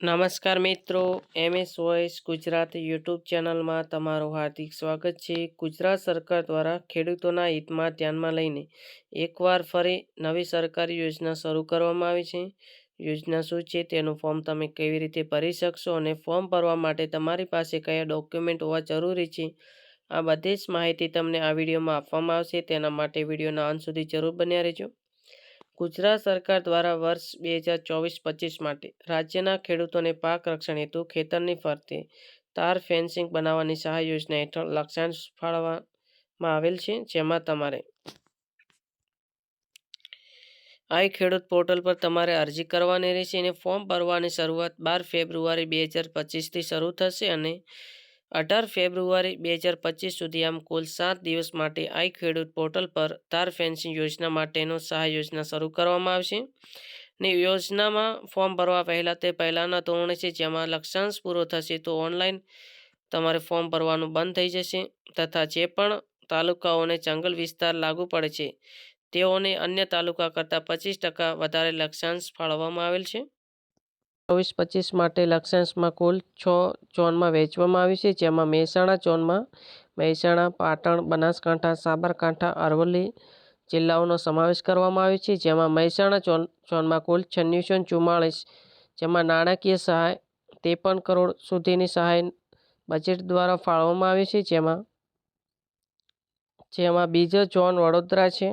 નમસ્કાર મિત્રો, MS voice Gujarat YouTube ચેનલમાં તમારું હાર્દિક સ્વાગત છે. ગુજરાત સરકાર દ્વારા ખેડૂતોના હિતમાં ધ્યાનમાં લઈને એકવાર ફરી નવી સરકારી યોજના શરૂ કરવામાં આવી છે. યોજના શું છે તેનું ફોર્મ તમે કેવી રીતે ભરી શકશો અને ફોર્મ ભરવા માટે તમારી પાસે કયા ડોક્યુમેન્ટ હોવા જરૂરી છે? આ બધી જ માહિતી તમને આ વિડીયોમાં આપવામાં આવશે. તેના માટે વિડીયોના અંત સુધી જરૂર બન્યા રહેજો. ગુજરાત સરકાર દ્વારા વર્ષ બે હજાર ચોવીસ પચીસ માટે રાજ્યના ખેડૂતોને પાક રક્ષણ હેતુ ખેતરની ફરતે તાર ફેન્સિંગ બનાવવાની સહાય યોજના હેઠળ લક્ષ્યાંશ ફાળવવામાં આવેલ છે, જેમાં તમારે આઈ ખેડૂત પોર્ટલ પર તમારે અરજી કરવાની રહેશે. અને ફોર્મ ભરવાની શરૂઆત બાર ફેબ્રુઆરી બે હજાર પચીસથી શરૂ થશે અને અઢાર ફેબ્રુઆરી બે હજાર પચીસ સુધી આમ કુલ સાત દિવસ માટે આઈ ખેડૂત પોર્ટલ પર તાર ફેન્સિંગ યોજના માટેનો સહાય યોજના શરૂ કરવામાં આવશે. ને યોજનામાં ફોર્મ ભરવા પહેલાં તે પહેલાંના ધોરણે છે, જેમાં લક્ષાંશ પૂરો થશે તો ઓનલાઈન તમારે ફોર્મ ભરવાનું બંધ થઈ જશે તથા જે પણ તાલુકાઓને જંગલ વિસ્તાર લાગુ પડે છે, તેઓને અન્ય તાલુકા કરતાં પચીસ ટકા વધારે લક્ષ્યાંશ ફાળવવામાં આવેલ છે. ચોવીસ પચીસ માટે લક્ષાંશમાં કુલ છ ઝોનમાં વહેંચવામાં આવી છે, જેમાં મહેસાણા ઝોનમાં મહેસાણા, પાટણ, બનાસકાંઠા, સાબરકાંઠા, અરવલ્લી જિલ્લાઓનો સમાવેશ કરવામાં આવ્યો છે, જેમાં મહેસાણા ઝોન ઝોનમાં કુલ છન્નુસો ચુમ્માળીસ, જેમાં નાણાકીય સહાય ત્રેપન કરોડ સુધીની સહાય બજેટ દ્વારા ફાળવવામાં આવી છે, જેમાં જેમાં બીજો ઝોન વડોદરા છે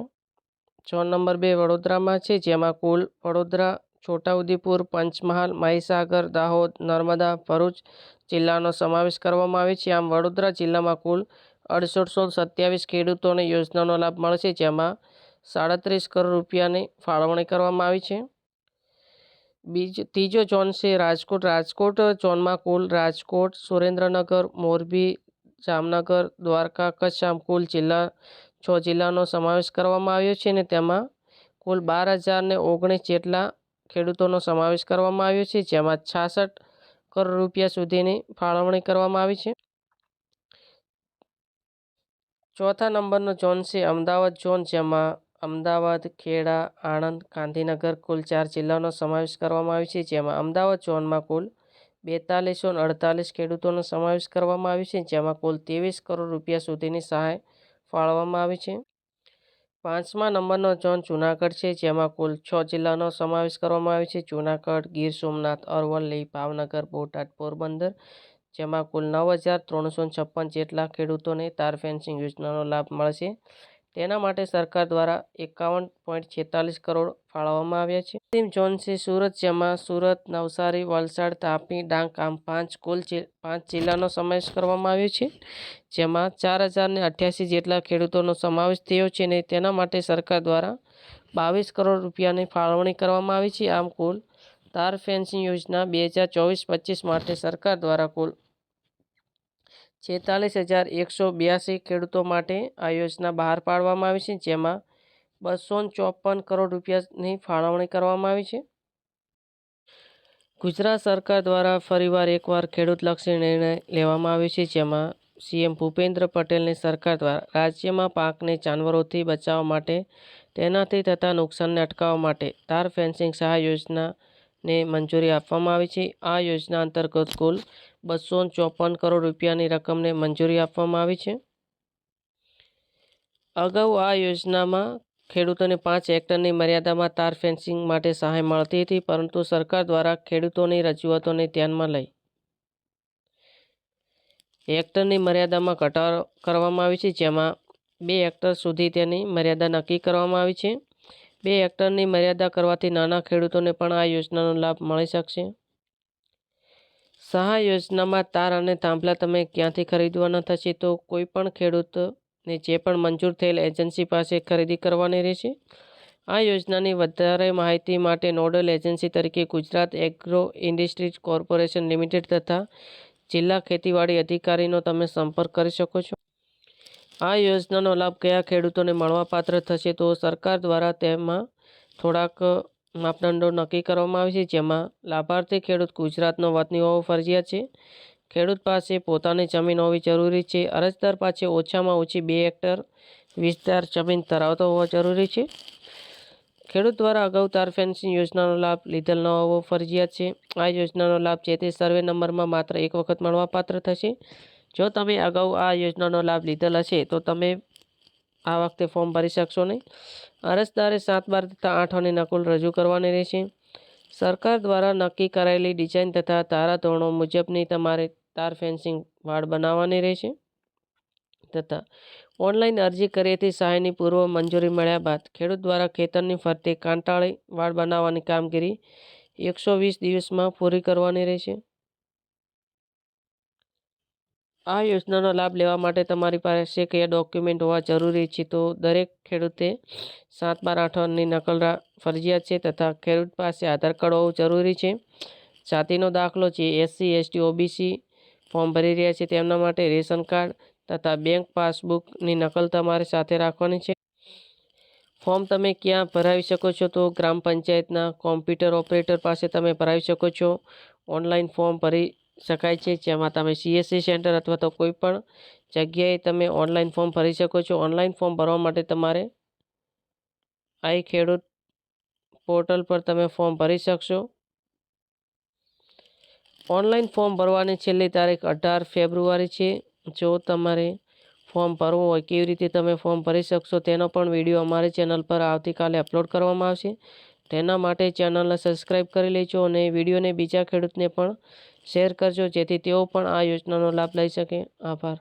ઝોન નંબર બે વડોદરામાં છે, જેમાં કુલ વડોદરા છોટાઉદેપુર, પંચમહાલ, મહીસાગર, દાહોદ, નર્મદા, ભરૂચ જિલ્લાનો સમાવેશ કરવામાં આવે છે. આમ, વડોદરા જિલ્લામાં કુલ અડસઠસો સત્યાવીસ ખેડૂતોને યોજનાનો લાભ મળશે, જેમાં સાડત્રીસ કરોડ રૂપિયાની ફાળવણી કરવામાં આવી છે. બીજ, ત્રીજો ઝોન છે રાજકોટ. રાજકોટ ઝોનમાં કુલ રાજકોટ, સુરેન્દ્રનગર, મોરબી, જામનગર, દ્વારકા, કચ્છ, આમ કુલ જિલ્લા, છ જિલ્લાનો સમાવેશ કરવામાં આવ્યો છે અને તેમાં કુલ બાર હજારને ઓગણીસ જેટલા ખેડૂતોનો સમાવેશ કરવામાં આવ્યો છે, જેમાં છાસઠ કરોડ રૂપિયા સુધીની ફાળવણી કરવામાં આવી છે. ચોથા નંબરનો ઝોન છે અમદાવાદ ઝોન, જેમાં અમદાવાદ, ખેડા, આણંદ, ગાંધીનગર કુલ ચાર જિલ્લાનો સમાવેશ કરવામાં આવ્યો છે, જેમાં અમદાવાદ ઝોનમાં કુલ બેતાલીસો અડતાલીસ ખેડૂતોનો સમાવેશ કરવામાં આવ્યો છે, જેમાં કુલ ત્રેવીસ કરોડ રૂપિયા સુધીની સહાય ફાળવવામાં આવી છે. પાંચમા નંબરનો ઝોન જુનાગઢ છે, જેમાં કુલ છ જિલ્લાનો સમાવેશ કરવામાં આવ્યો છે. જુનાગઢ, ગીર સોમનાથ, અરવલ્લી, ભાવનગર, બોટાદ, પોરબંદર, જેમાં કુલ નવ હજાર ત્રણસો છપ્પન જેટલા ખેડૂતોને તાર ફેન્સિંગ યોજનાનો લાભ મળશે. તેના માટે સરકાર દ્વારા એકાવન પોઈન્ટ છેતાલીસ કરોડ ફાળવવામાં આવ્યા છે. અંતિમ ઝોન સુરત જેમાં સુરત, નવસારી, વલસાડ, તાપી, ડાંગ, આમ પાંચ કુલ પાંચ જિલ્લાનો સમાવેશ કરવામાં આવ્યો છે, જેમાં ચાર હજારને અઠ્યાસી જેટલા ખેડૂતોનો સમાવેશ થયો છે અને તેના માટે સરકાર દ્વારા બાવીસ કરોડ રૂપિયાની ફાળવણી કરવામાં આવી છે. આમ કુલ તાર ફેન્સિંગ યોજના બે હજાર ચોવીસ પચીસ માટે સરકાર દ્વારા કુલ છેતાલીસ હજાર એકસો બ્યાસી ખેડૂતો માટે આ યોજના બહાર પાડવામાં આવી છે, જેમાં બસો ચોપન કરોડ રૂપિયાની ફાળવણી કરવામાં આવી છે. ગુજરાત સરકાર દ્વારા ફરીવાર એકવાર ખેડૂતલક્ષી નિર્ણય લેવામાં આવ્યો છે, જેમાં સીએમ ભૂપેન્દ્ર પટેલની સરકાર દ્વારા રાજ્યમાં પાકને જાનવરોથી બચાવવા માટે, તેનાથી થતા નુકસાનને અટકાવવા માટે તાર ફેન્સિંગ સહાય યોજનાને મંજૂરી આપવામાં આવી છે. આ યોજના અંતર્ગત કુલ બસો ચોપન કરોડ રૂપિયાની રકમને મંજૂરી આપવામાં આવી છે. અગાઉ આ યોજનામાં ખેડૂતોને પાંચ હેક્ટરની મર્યાદામાં તાર ફેન્સિંગ માટે સહાય મળતી હતી, પરંતુ સરકાર દ્વારા ખેડૂતોની રજૂઆતોને ધ્યાનમાં લઈ હેક્ટરની મર્યાદામાં ઘટાડો કરવામાં આવી છે, જેમાં બે હેક્ટર સુધી તેની મર્યાદા નક્કી કરવામાં આવી છે. બે હેક્ટરની મર્યાદા કરવાથી નાના ખેડૂતોને પણ આ યોજનાનો લાભ મળી શકશે. સહાય યોજનામાં તાર અને થાંભલા તમે ક્યાંથી ખરીદવાના થશે તો કોઈ પણ ખેડૂતને જે પણ મંજૂર થયેલ એજન્સી પાસે ખરીદી કરવાની રહેશે. આ યોજનાની વધારે માહિતી માટે નોડલ એજન્સી તરીકે Gujarat agro industries corporation limited તથા જિલ્લા ખેતીવાડી અધિકારીનો તમે સંપર્ક કરી શકો છો. આ યોજનાનો લાભ કયા ખેડૂતોને મળવાપાત્ર થશે તો સરકાર દ્વારા તેમાં થોડાક માપદંડો નક્કી કરવામાં આવે છે, જેમાં લાભાર્થી ખેડૂત ગુજરાતનો વતની હોવો ફરજિયાત છે, ખેડૂત પાસે પોતાની જમીન હોવી જરૂરી છે, અરજદાર પાસે ઓછામાં ઓછી બે હેક્ટર વિસ્તાર જમીન ધરાવતો હોવો જરૂરી છે. ખેડૂત દ્વારા અગાઉ તાર ફેન્સિંગ યોજનાનો લાભ લીધેલ ન હોવો ફરજિયાત છે. આ યોજનાનો લાભ જે તે સર્વે નંબરમાં માત્ર એક વખત મળવાપાત્ર થશે. જો તમે અગાઉ આ યોજનાનો લાભ લીધેલ હશે તો તમે આ વખતે ફોર્મ ભરી શકશો નહીં. અરજદારે સાત બાર તથા આઠ અને નકુલ રજૂ કરવાની રહેશે. સરકાર દ્વારા નક્કી કરાયેલી ડિઝાઇન તથા તારાધોરણો મુજબની તમારે તાર ફેન્સિંગ વાડ બનાવવાની રહેશે. તથા ઓનલાઈન અરજી કરીએથી સહાયની પૂર્વ મંજૂરી મળ્યા બાદ ખેડૂત દ્વારા ખેતરની ફરતે કાંટાળી વાડ બનાવવાની કામગીરી એકસો વીસ દિવસમાં પૂરી કરવાની રહેશે. આ યોજનાનો લાભ લેવા માટે તમારી પાસે કયા ડોક્યુમેન્ટ હોવા જરૂરી છે? તો દરેક ખેડૂતે સાત બાર આઠની નકલ ફરજિયાત છે તથા ખેડૂત પાસે આધાર કાર્ડ હોવું જરૂરી છે. જાતિનો દાખલો છે એસસી એસટી ઓબીસી ફોર્મ ભરી રહ્યા છે તેમના માટે રેશન કાર્ડ તથા બેંક પાસબુકની નકલ તમારે સાથે રાખવાની છે. ફોર્મ તમે ક્યાં ભરાવી શકો છો? તો ગ્રામ પંચાયતના કોમ્પ્યુટર ઓપરેટર પાસે તમે ભરાવી શકો છો. ઓનલાઈન ફોર્મ ભરી શકાય છે, જેમાં તમે સીએસસી સેન્ટર અથવા તો કોઈ પણ જગ્યાએ તમે ઓનલાઈન ફોર્મ ભરી શકો છો. ઓનલાઈન ફોર્મ ભરવા માટે તમારે આઈ ખેડૂત પોર્ટલ પર તમે ફોર્મ ભરી શકશો. ઓનલાઈન ફોર્મ ભરવાની છેલ્લી તારીખ અઢાર ફેબ્રુઆરી છે. જો તમારે ફોર્મ ભરવું હોય, કેવી રીતે તમે ફોર્મ ભરી શકશો તેનો પણ વીડિયો અમારી ચેનલ પર આવતીકાલે અપલોડ કરવામાં આવશે. તેના માટે ચેનલને સબસ્ક્રાઈબ કરી લેજો અને વિડીયોને બીજા ખેડૂતને પણ શેર કરજો જેથી તેઓ પણ આ યોજનાનો લાભ લઈ શકે. આભાર.